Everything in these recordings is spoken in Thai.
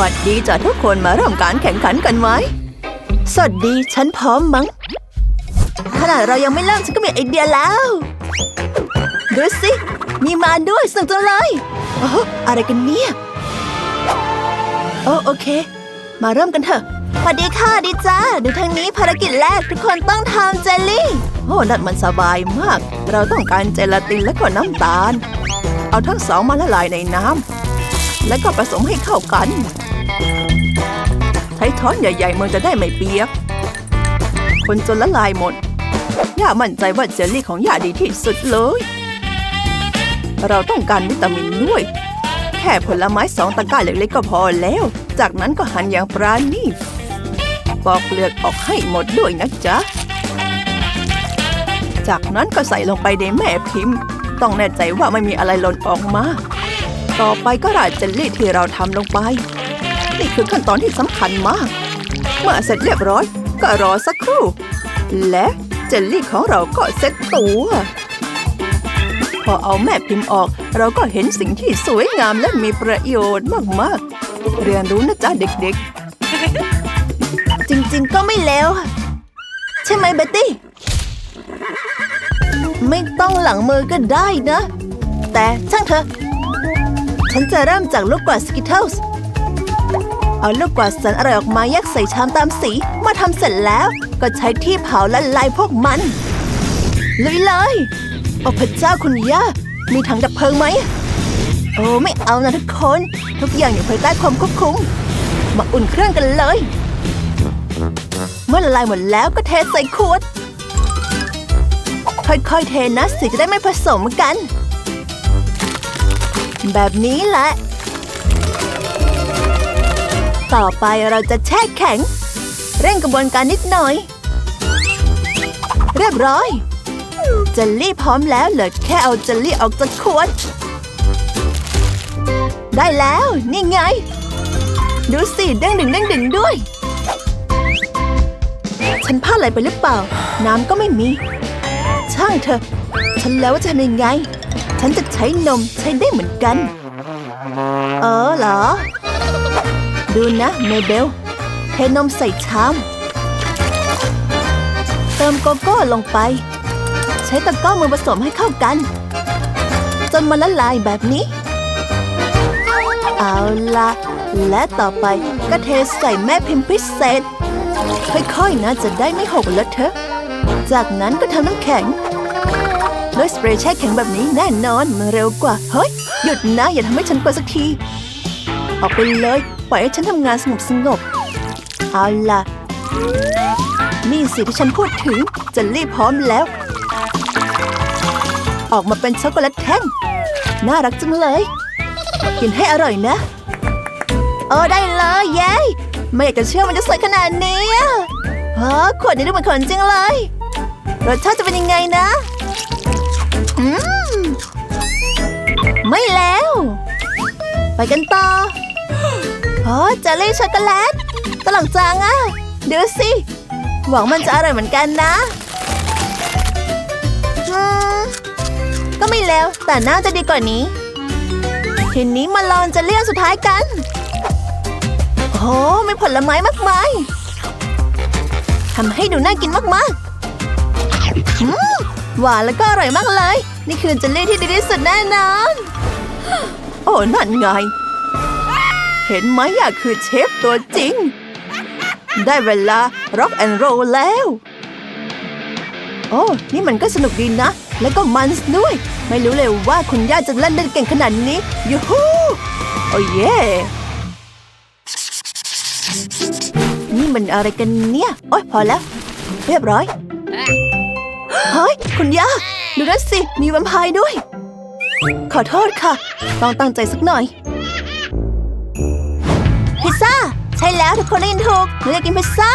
วัสดีจ้ะทุกคนมาเริ่มการแข่งขันกันไหมสวัสดีฉันพร้อมมั้งขนาดเรายังไม่เริ่มฉันก็มีไอเดียแล้วดูสิมีมาด้วยสนุกจังเลยโอ้อะไรกันเนี่ยโอ้โอเค มาเริ่มกันเถอะสวัสดีค่ะดีจ้าดูทางนี้ภารกิจแรกทุกคนต้องทำเจลลี่ โอ้นั่นมันสบายมาก เราต้องการเจลาตินและก็น้ำตาล เอาทั้งสองมาละลายในน้ำ แล้วก็ผสมให้เข้ากัน ใช้ช้อนใหญ่ๆมันจะได้ไม่เปียก คนจนละลายหมด ย่ามั่นใจว่าเจลลี่ของย่าดีที่สุดเลย เราต้องการวิตามินด้วย แค่ผลไม้สองตะกร้าเล็กๆก็พอแล้ว จากนั้นก็หั่นอย่างปราณีตปอกเปลือกออกให้หมดด้วยนะจ๊ะ จากนั้นก็ใส่ลงไปในแม่พิมพ์ ต้องแน่ใจว่าไม่มีอะไรหล่นออกมา ต่อไปก็ราดเจลลี่ที่เราทำลงไป นี่คือขั้นตอนที่สำคัญมาก เมื่อเสร็จเรียบร้อย ก็รอสักครู่ และเจลลี่ของเราก็เซ็ตตัว พอเอาแม่พิมพ์ออก เราก็เห็นสิ่งที่สวยงามและมีประโยชน์มากๆ เรียนรู้นะจ๊ะเด็กๆ จริงๆก็ไม่แล้วใช่ไหมเบตตี้ ไม่ต้องหลังมือก็ได้นะ แต่ช่างเถอะ ฉันจะเริ่มจากลูกกวาดสกิทเทิลส์เอาลูกกวาดแสนอร่อยออกมาแยกใส่ชามตามสีมื่อทำเสร็จแล้วก็ใช้ที่เผาละลายพวกมันลุยเลยโอ้พระเจ้าคุณย่า มีถังดับเพลิงไหม โอ้ไม่เอานะทุกคน ทุกอย่างอยู่ภายใต้ความควบคุม มาอุ่นเครื่องกันเลย เมื่อละลายหมดแล้วก็เทใส่ขวด ค่อยๆเทนะสีจะได้ไม่ผสมกัน แบบนี้แหละ ต่อไปเราจะแช่แข็ง เร่งกระบวนการนิดหน่อย เรียบร้อยเจลลี่พร้อมแล้วเหลือแค่เอาเจลลี่ออกจากขวด ได้แล้วนี่ไง ดูสิเด้งดึงเด้งดึงด้วย ฉันพลาดอะไรไปหรือเปล่า น้ำก็ไม่มี ช่างเถอะ ฉันแล้วว่าจะทำยังไง ฉันจะใช้นมใช้ได้เหมือนกัน เออเหรอ ดูนะเมเบลเทนมใส่ชาม เติมโกโก้ลงไป ใช้ตะกร้อมือผสมให้เข้ากัน จนมันละลายแบบนี้ เอาละและต่อไปก็เทใส่แม่พิมพ์พิเศษ ค่อยๆนะจะได้ไม่หกเลอะเทอะ จากนั้นก็ทำน้ำแข็ง ด้วยสเปรย์แช่แข็งแบบนี้แน่นอนมันเร็วกว่า เฮ้ย หยุดนะ อย่าทำให้ฉันกลัวสักที ออกไปเลย ปล่อยให้ฉันทำงานสงบสงบเอาล่ะ นี่สิที่ฉันพูดถึงจะรีบพร้อมแล้ว ออกมาเป็นช็อกโกแลตแท่ง น่ารักจังเลย กินให้อร่อยนะ เออได้เลยเย้ไม่อยากจะเชื่อมันจะสวยขนาดนี้อะฮะขวดนี้ดูเหมือนขนจริงเลย รสชาติจะเป็นยังไงนะ ไม่แล้ว ไปกันต่อโอ้เจลลี่ช็อกโกแลตตลกจังอะดูสิ หวังมันจะอร่อยเหมือนกันนะก็ไม่แล้ว แต่น่าจะดีกว่านี้ ทีนี้มาลองเจลลี่อันสุดท้ายกัน โอ้มีผลไม้มากมายทำให้ดูน่ากินมากๆอืม หวานแล้วก็อร่อยมากเลย นี่คือเจลลี่ที่ดีที่สุดแน่นอน โอ้นั่นไง เห็นไหมอยากคือเชฟตัวจริง ได้เวลา rock and roll แล้ว โอ้ นี่มันก็สนุกดีนะ แล้วก็มันส์ด้วย ไม่รู้เลยว่าคุณย่าจะเล่นได้เก่งขนาดนี้ยูฮูโอ้เย่นี่มันอะไรกันเนี่ย โอ๊ยพอแล้ว เรียบร้อย เฮ้ยคุณย่าดูนั่นสิ มีแวมไพร์ด้วย ขอโทษค่ะ ต้องตั้งใจสักหน่อย พิซซ่า ใช่แล้วทุกคนได้ยินถูกหนูอยากกินพิซซ่า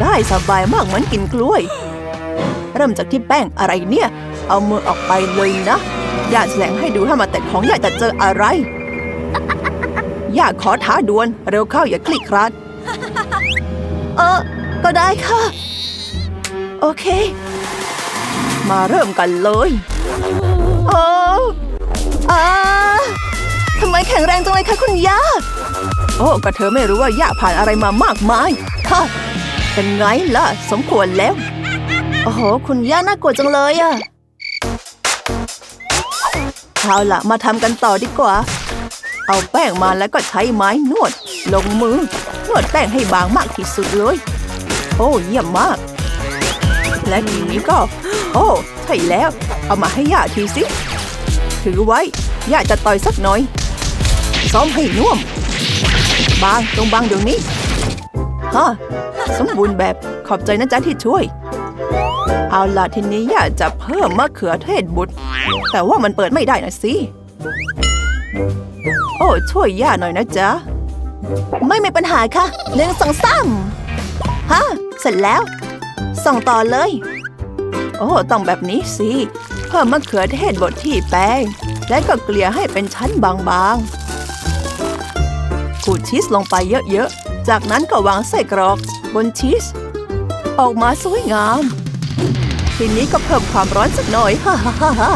ได้สบายมากเหมือนกินกล้วย เริ่มจากที่แป้งอะไรเนี่ย เอามือออกไปเลยนะอย่าแสดงให้ดูให้มาแต่ของอย่าจะเจออะไรอย่าขอท้าดวลเร็วเข้าอย่าคลิกครัด เออ ก็ได้ค่ะ โอเค มาเริ่มกันเลยโอ้อาทำไมแข็งแรงจังเลยคะคุณย่า โอ้ก็เธอไม่รู้ว่าย่าผ่านอะไรมามากมายฮะเป็นไงล่ะ สมควรแล้ว โอ้โห คุณย่าน่ากลัวจังเลยอะเอาล่ะมาทำกันต่อดีกว่า เอาแป้งมาแล้วก็ใช้ไม้นวด ลงมือนวดแป้งให้บางมากที่สุดเลย โอ้เยี่ยมมาก และทีนี้ก็ โอ้ใช่แล้ว เอามาให้ย่าทีสิ ถือไว้ ย่าจะต่อยสักหน่อย ซ้อมให้น่วม บางตรงบางเดี๋ยวนี้ฮะสมบูรณ์แบบขอบใจนะจ๊ะที่ช่วย เอาล่ะทีนี้ย่าจะเพิ่มมะเขือเทศบุตร แต่ว่ามันเปิดไม่ได้นะสิ โอ้ช่วยย่าหน่อยนะจ๊ะ ไม่มีปัญหาค่ะหนึ่งสองสามฮะเสร็จแล้ว ส่งต่อเลย โอ้ต้องแบบนี้สิ เพิ่มมะเขือเทศบดที่แป้ง และก็เกลี่ยให้เป็นชั้นบางๆขูดชีสลงไปเยอะๆ จากนั้นก็วางไส้กรอกบนชีส ออกมาสวยงาม ทีนี้ก็เพิ่มความร้อนสักหน่อยฮ่าฮ่าฮ่า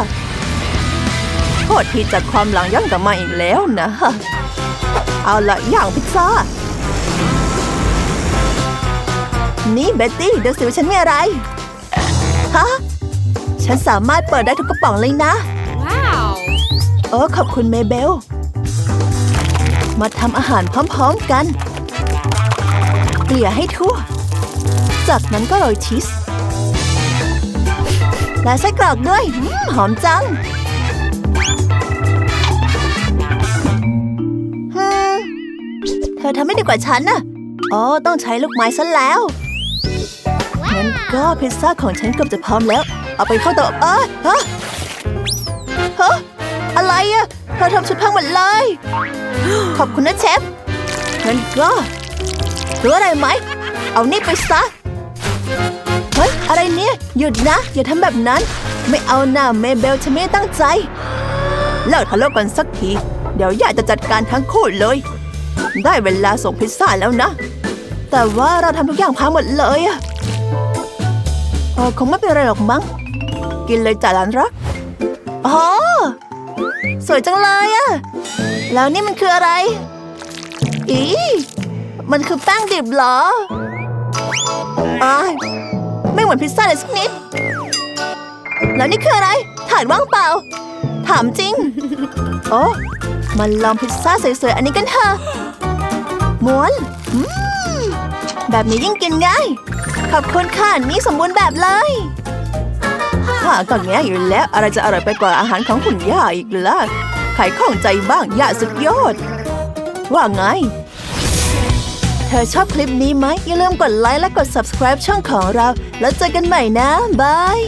โทษที่จากความหลังย้อนกลับมาอีกแล้วนะ เอาละย่างพิซซ่า นี่เบ็ตตี้ดูสิว่าฉันมีอะไร ฮะ ฉันสามารถเปิดได้ทุกกระป๋องเลยนะ Wow. โอ้ขอบคุณเมเบล มาทำอาหารพร้อมๆกัน เกลี่ยให้ทั่ว จากนั้นก็โรยชีส และไส้กรอกด้วยอืมหอมจังฮึมเธอทำไม่ดีกว่าฉันน่ะอ๋อ ต้องใช้ลูกไม้ซะแล้ว งั้นก็พิซซ่าของฉันเกือบจะพร้อมแล้ว เอาไปเข้าเตาเอ้ยฮะฮะอะไรอะเธอทำชุดพังหมดเลย ขอบคุณนะเชฟงั้นก็รู้อะไรไหม เอานี่ไปซะ เฮ้ย อะไรเนี่ย หยุดนะ อย่าทำแบบนั้น ไม่เอาหน้าเมเบลฉันไม่ตั้งใจ เลิกทะเลาะกันสักที เดี๋ยวย่าจะจัดการทั้งคู่เลย ได้เวลาส่งพิซซ่าแล้วนะ แต่ว่าเราทำทุกอย่างพังหมดเลยอะ ออคงไม่เป็นไรหรอกมั้ง กินเลยจ่าหลานรักอ๋อสวยจังเลยอะแล้วนี่มันคืออะไร อีมันคือแป้งดิบเหรออาไม่เหมือนพิซซ่าเลยสักนิด แล้วนี่คืออะไรถาดว่างเปล่า ถามจริง โอ้มันลองพิซซ่าสวยๆ อันนี้กันเถอะม้วนอืมแบบนี้ยิ่งกินง่าย ขอบคุณค่ะ นี่สมบูรณ์แบบเลยข้าก็แง่อยู่แล้ว อะไรจะอร่อยไปกว่าอาหารของคุณย่าอีกล่ะใครข้องใจบ้างย่าสุดยอด ว่าไง เธอชอบคลิปนี้ไหมอย่าลืมกดไลค์และกด subscribe ช่องของเรา แล้วเจอกันใหม่นะ บาย